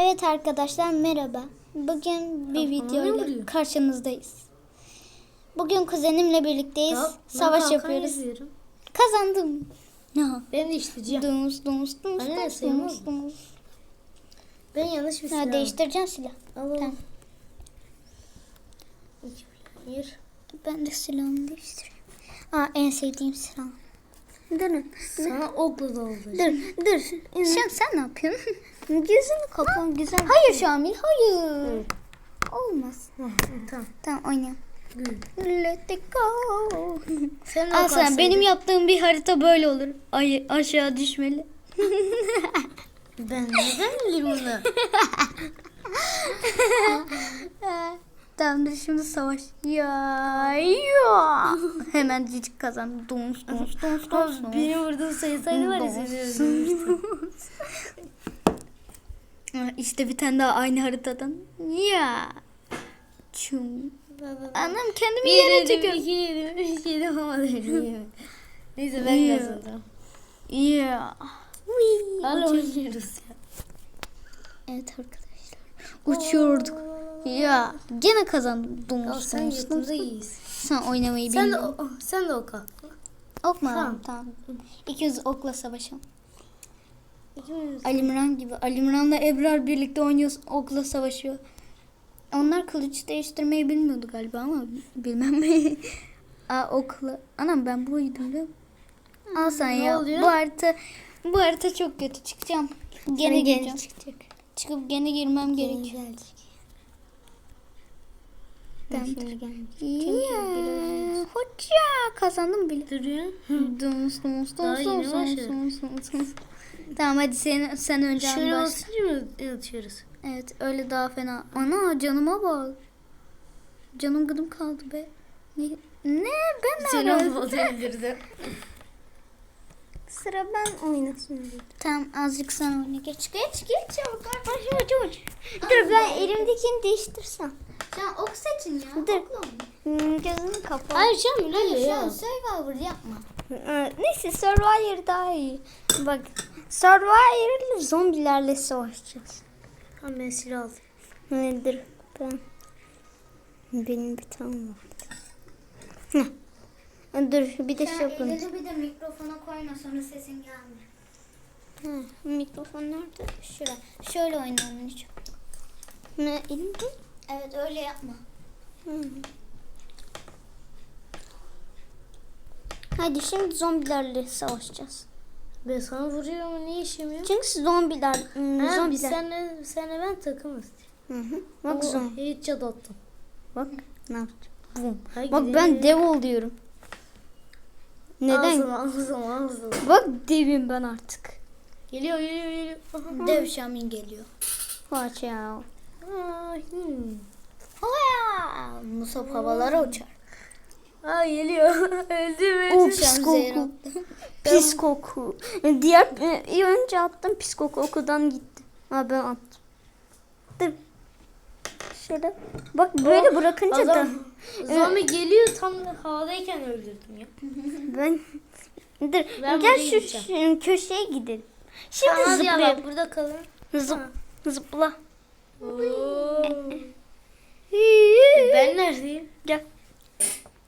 Evet arkadaşlar merhaba. Bugün bir videoyla karşınızdayız. Bugün kuzenimle birlikteyiz. Ya, Savaş yapıyoruz. yazıyorum. Kazandım. Ya. Ben değiştireceğim. Dumus dumus dumus Anne, dumus sayılmaz dumus mı? dumus. Ben yanlış bir silah. değiştireceğim silah. Al al. Tamam. Bir. Ben de silahımı değiştireyim. Aa en sevdiğim silah. Durun. Sana okla doldu. Dur dur. Sen, sen ne yapıyorsun? Gözünü kapan güzel. Hayır Şamil hayır. Olmaz. tamam. Tamam oynayalım. Let it go. Sen Al sana benim yaptığım bir harita böyle olur. Ay aşağı düşmeli. Ben neden bileyim bunu? Tamam dur şimdi savaş. Ya ya. Hemen cicik kazandı. Domuz domuz domuz domuz. domuz. Benim vurduğum sayısaydı var ya Ha, İşte bir tane daha aynı haritadan. Ya. Çum. Anam kendimi Bir yere yedim, çekiyorum. iki yedim, üç yedim ama yedim. Neyse ben Yeah. kazandım. Ya. Hala oynuyoruz ya. Evet arkadaşlar. Uçuyorduk. Ya gene kazandım. Domuz sen iyiyiz. Sen oynamayı Sen de, bilmiyorsun. o- sen de oka. Ok mu? Tamam. Tamam. İkimiz okla savaşalım. Alimran gibi. Alimran'la Ebrar birlikte oynuyor. Okla savaşıyor. Onlar kılıç değiştirmeyi bilmiyordu galiba ama bilmem mi. Aa okla. Anam ben buydum değil mi? Al sen Ne ya. oluyor? Bu harita bu harita çok kötü. Çıkacağım. Gene gene gireceğim. Çıkıp gene girmem gerekiyor. Tamam. Ya, hoca kazandım bile. Duruyor. Dums yeni dums başladı. dums dums dums. Tamam hadi sen sen önce Şöyle basınca mı yatıyoruz? Evet öyle daha fena. Ana canıma bak. Canım gıdım kaldı be. Ne? Ne? Ben nerede? olabilirdi. Sıra ben oynasın. Tamam azıcık sen oyna. Geç geç geç çabuk. Başıma çabuk. Dur ben elimdekini değiştirsem. Sen ok seçin ya. Dur. Gözünü kapat. Hayır canım öyle şu ya. an Survivor yapma. Neyse Survivor daha iyi. Bak Survivor zombilerle savaşacağız. Tamam ben silah aldım. Nedir ben? Benim bir tane var. Heh. Dur bir de şey yapalım. elini bir de mikrofona koyma sonra sesin gelmiyor. Heh, Mikrofon nerede? Şöyle. Şöyle oynayalım hiç. Ne elimde? Evet öyle yapma. Hadi şimdi zombilerle savaşacağız. Ben sana vuruyorum niye işemiyor? Çünkü zombiler, hmm, Ha, biz zombiler. senle, senle ben takımız. Hı hı. Bak zombi. Hiç attım. Bak ne yaptım? Bum. Haydi. Bak ben dev oluyorum. Neden? Ağzım ağzım ağzım. Bak devim ben artık. Geliyor geliyor geliyor. Dev Şamin geliyor. Watch out. Hmm. Musab havalara uçar. Aa geliyor. öldüm Of, öldüm. pis koku. Pis koku. Diğer e, önce attım pis koku okudan gitti. Ha ben attım. Şöyle. Bak böyle bırakınca da Adam, zombi geliyor tam havadayken öldürdüm ya. ben Dur. Ben Gel buraya şu, gideceğim. şu köşeye gidelim. Şimdi Tamam ya zıplayalım. bak burada kalın. Zıp, zıpla. Oo. ben neredeyim? Gel.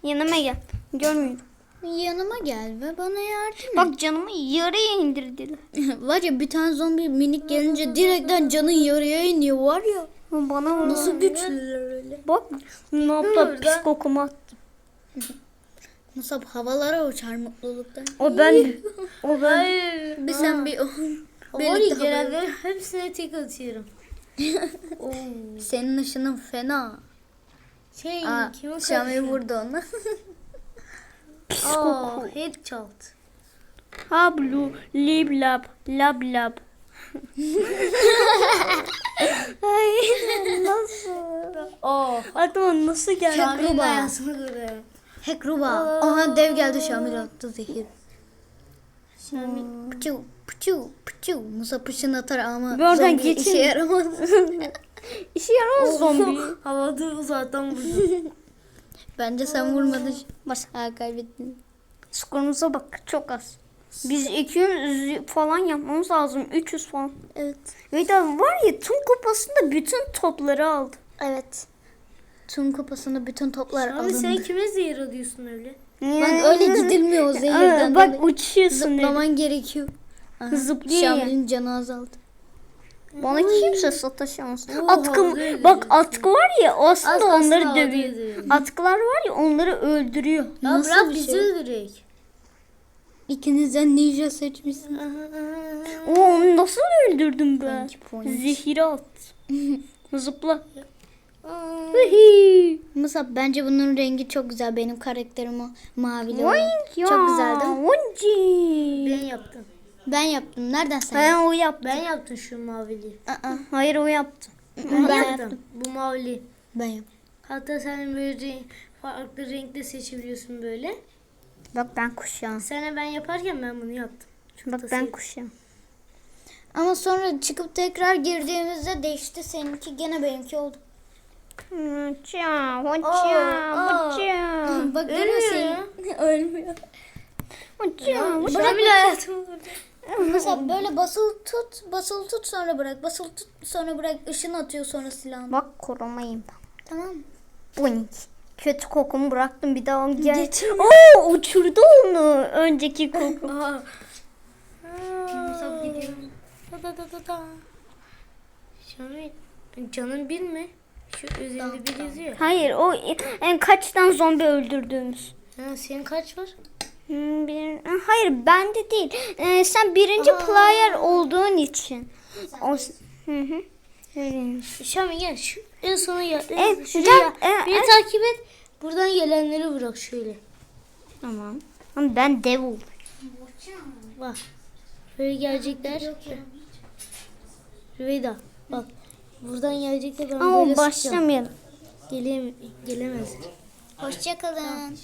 Yanıma gel. Görmüyorum. Yanıma gel ve bana yardım et. Bak canımı yarıya indirdiler. var ya bir tane zombi minik gelince direkten canın yarıya iniyor var ya. Bana vurdu. Nasıl güçlüler öyle. Bak ne yaptı pis kokumu attı. Musab havalara uçar mutluluktan. O ben. O ben. Hayır. Bir sen bir Var birlikte ya havalara- genelde hepsine tek atıyorum. Senin ışının fena. Şey Aa, kime Şamil vurdu onu. Aa, headshot. Hablu, lib lab, lab lab. Ay nasıl? Oh. Aklıma nasıl geldi? Şamil Şamil'in Ruba. ayasını kırdı. Hekruba. Aha dev geldi Şamil attı zehir. Şamil. Pıçu pıçu pıçu. Musa pışın atar ama Bir oradan zombi geçin. işe yaramaz. İşe yaramaz zombi. Havada uzaktan vurdu. Bence sen vurmadın. Bas ha kaybettin. Skorumuza bak çok az. Biz 200 falan yapmamız lazım. 300 falan. Evet. Ve de var ya tüm kupasında bütün topları aldı. Evet. Tüm kupasında bütün toplar Abi alındı. sen kime zehir alıyorsun öyle? Bak öyle gidilmiyor o zehirden. Aa, Bak dolayı. uçuyorsun. Zıplaman gerekiyor. Aha, Zıplıyor ya. Şamil'in canı azaldı. Bana kimse sataşamaz. Oo, Atkı, kavga ediyoruz. bak atkı var ya aslında Az kalsın onları dövüyor. ediyor. Atkılar var ya onları öldürüyor. Ya Nasıl bırak bir bizi şey? öldürek. İkinizden ninja seçmişsin. Oo, nasıl öldürdüm point. Zehiri at. Zıpla. Musab bence bunun rengi çok güzel. Benim karakterim o. Mavili ya. Çok güzeldi. Vanci. Ben yaptım. Ben yaptım. Nereden sen? Ben o yaptım. Ben yaptım şu mavili. Aa, Hayır o yaptı. ben, Ben yaptım. yaptım. Bu mavili. Ben yaptım. Hatta sen böyle farklı renkte seçebiliyorsun böyle. Bak ben kuşağım. Sana ben yaparken ben bunu yaptım. Çok Bak ben kuşağım. Ama sonra çıkıp tekrar girdiğimizde değişti. Seninki gene benimki oldu. Hoca, aa. hoca. Bak Ölmüyor görüyorsun. Ölmüyor. Hoca, hoca. Ben bile hayatımı Mesela böyle basılı tut, basılı tut sonra bırak. Basılı tut sonra bırak. Işın atıyor sonra silahını. Bak korumayım ben. Tamam mı? Boink. Kötü kokumu bıraktım bir daha onu gel. Getirme. Oo uçurdu onu önceki koku. Aa. Musab gidiyor. Da da da da da. Şamil, canın bir mi? Şu üzerinde bir yazıyor. Hayır o en kaçtan zombi öldürdüğümüz. Ha, senin kaç var? Hmm, bir, hayır bende değil. Ee, sen birinci player olduğun için. O, hı hı. Şamil gel şu en sona gel. En, Evet, şuraya. gel, e, Beni e. takip et. Buradan gelenleri bırak şöyle. Tamam. Ama ben devil. Bak. Böyle gelecekler. Rüveyda bak. Buradan gelecekler ben Ama böyle başlamayalım. Gelem gelemezler. Hoşçakalın.